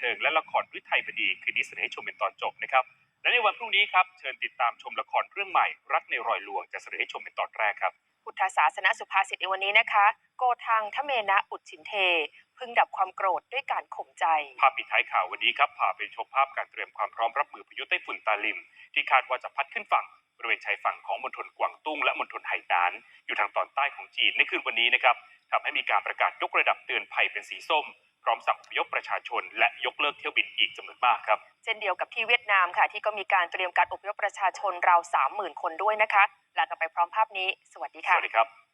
เทิงและละครพฤทัยบดีคืนนี้เสนอให้ชมเป็นตอนจบนะครับ และในวันพรุ่งนี้ครับเชิญติดตามชมละครเรื่องใหม่ รักในรอยลวงจะเสนอให้ชมเป็นตอนแรกครับพุทธศาสนสุภาษิตในวันนี้นะคะ โกทังทะเมนะอุดฉินเท พึงดับความโกรธด้วยการข่มใจ ภาพปิดท้ายข่าววันนี้ครับพาไปชมภาพการเตรียมความพร้อมรับมือพายุไต้ฝุ่นตาลิม ที่คาดว่าจะพัดขึ้นฝั่งบริเวณชายฝั่งของมณฑลกวางตุ้งและมณฑลไหหนาน อยู่ทางตอนใต้ของจีนในคืนวันนี้นะครับทำให้มีการประกาศยกระดับเตือนภัยเป็นสีส้ม พร้อมสั่งอพยพประชาชน และยกเลิกเที่ยวบินอีกจำนวนมากครับ เช่นเดียวกับที่เวียดนามค่ะ ที่ก็มีการเตรียมการอพยพประชาชนราว 30,000 คนด้วยนะคะลากันไปพร้อมภาพนี้ สวัสดีสค่ะวัสดีครับ